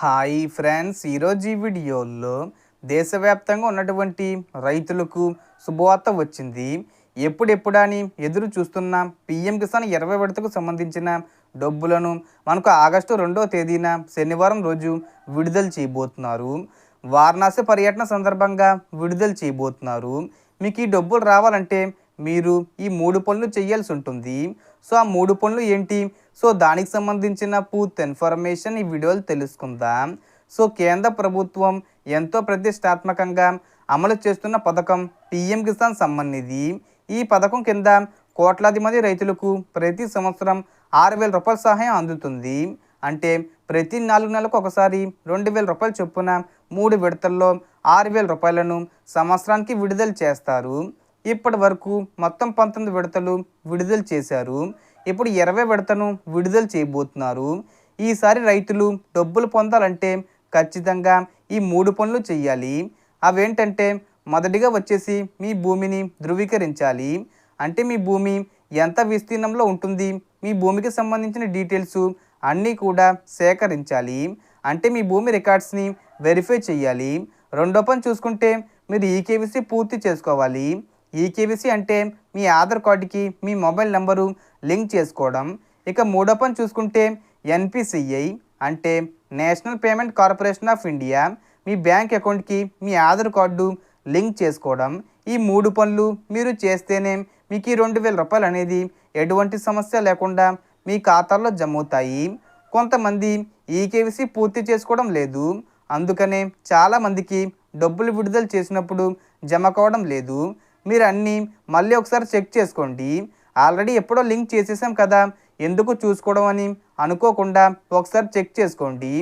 Hi friends. ఈరోజు ఈ వీడియోలో దేశవ్యాప్తంగా ఉన్నటువంటి రైతులకు శుభవార్త వచ్చింది. ఎప్పుడెప్పుడని ఎదురు చూస్తున్న పిఎం కిసాన్ ఇరవై విడతకు సంబంధించిన డబ్బులను మనకు ఆగస్టు రెండవ తేదీన శనివారం రోజు విడుదల చేయబోతున్నారు. వారణాసి పర్యటన సందర్భంగా విడుదల చేయబోతున్నారు. మీకు ఈ డబ్బులు రావాలంటే మీరు ఈ మూడు పనులు చేయాల్సి ఉంటుంది. సో ఆ మూడు పనులు ఏంటి? సో దానికి సంబంధించిన పూర్తి ఇన్ఫర్మేషన్ ఈ వీడియోలో తెలుసుకుందాం. సో కేంద్ర ప్రభుత్వం ఎంతో ప్రతిష్టాత్మకంగా అమలు చేస్తున్న పథకం పిఎం కిసాన్ సమ్మాన్ ఈ పథకం కింద కోట్లాది మంది రైతులకు ప్రతి సంవత్సరం ఆరు వేల రూపాయల సహాయం అందుతుంది. అంటే ప్రతి నాలుగు నెలలకు ఒకసారి రెండు వేల రూపాయలు చొప్పున మూడు విడతల్లో ఆరు వేల రూపాయలను సంవత్సరానికి విడుదల చేస్తారు. ఇప్పటి వరకు మొత్తం పంతొమ్మిది విడతలు విడుదల చేశారు. ఇప్పుడు ఇరవై విడతను విడుదల చేయబోతున్నారు. ఈసారి రైతులు డబ్బులు పొందాలంటే ఖచ్చితంగా ఈ మూడు పనులు చేయాలి అవేంటంటే మొదటిగా వచ్చేసి మీ భూమిని ధృవీకరించాలి. అంటే మీ భూమి ఎంత విస్తీర్ణంలో ఉంటుంది మీ భూమికి సంబంధించిన డీటెయిల్స్ అన్నీ కూడా సేకరించాలి. అంటే మీ భూమి రికార్డ్స్ని వెరిఫై చేయాలి రెండో పని చూసుకుంటే మీరు ఈకేవీసీ పూర్తి చేసుకోవాలి. ఈకేబీసీ అంటే మీ ఆధార్ కార్డుకి మీ మొబైల్ నెంబరు లింక్ చేసుకోవడం. ఇక మూడో పని చూసుకుంటే ఎన్పిసిఐ అంటే national payment corporation of India me bank అకౌంట్కి మీ ఆధార్ కార్డు లింక్ చేసుకోవడం. ఈ మూడు పనులు మీరు చేస్తేనే మీకు ఈ రెండు వేల రూపాయలు అనేది ఎటువంటి సమస్య లేకుండా మీ ఖాతాలో జమ అవుతాయి కొంతమంది ఈకేవీసీ పూర్తి చేసుకోవడం లేదు. అందుకనే చాలామందికి డబ్బులు విడుదల చేసినప్పుడు జమ కావడం లేదు. మీరు అన్నీ మళ్ళీ ఒకసారి చెక్ చేసుకోండి. ఆల్రెడీ ఎప్పుడో లింక్ చేసేసాం కదా ఎందుకు చూసుకోవడం అని అనుకోకుండా ఒకసారి చెక్ చేసుకోండి.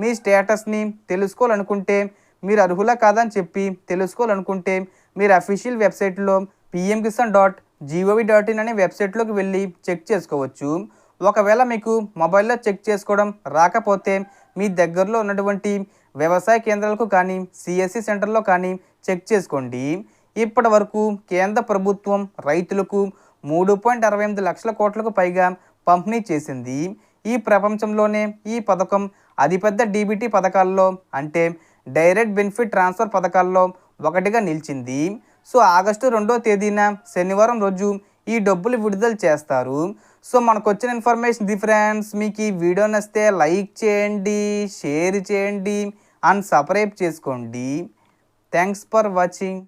మీ స్టేటస్ని తెలుసుకోవాలనుకుంటే మీరు అర్హులా కాదని చెప్పి తెలుసుకోవాలనుకుంటే మీరు అఫీషియల్ వెబ్సైట్లో PM Kisan dot G O V dot in అనే వెబ్సైట్లోకి వెళ్ళి చెక్ చేసుకోవచ్చు. ఒకవేళ మీకు మొబైల్లో చెక్ చేసుకోవడం రాకపోతే మీ దగ్గరలో ఉన్నటువంటి వ్యవసాయ కేంద్రాలకు కానీ సిఎస్సి సెంటర్లో కానీ చెక్ చేసుకోండి. ఇప్పటి వరకు కేంద్ర ప్రభుత్వం రైతులకు మూడు పాయింట్ అరవై ఎనిమిది లక్షల కోట్లకు పైగా పంపిణీ చేసింది. ఈ ప్రపంచంలోనే ఈ పథకం అతిపెద్ద డీబీటీ పథకాల్లో అంటే డైరెక్ట్ బెనిఫిట్ ట్రాన్స్ఫర్ పథకాల్లో ఒకటిగా నిలిచింది. సో ఆగస్టు రెండో తేదీన శనివారం రోజు ఈ డబ్బులు విడుదల చేస్తారు. సో మనకు వచ్చిన ఇన్ఫర్మేషన్ ది ఫ్రెండ్స్ మీకు ఈ వీడియో నచ్చితే లైక్ చేయండి షేర్ చేయండి అండ్ సబ్స్క్రైబ్ చేసుకోండి. Thanks for watching.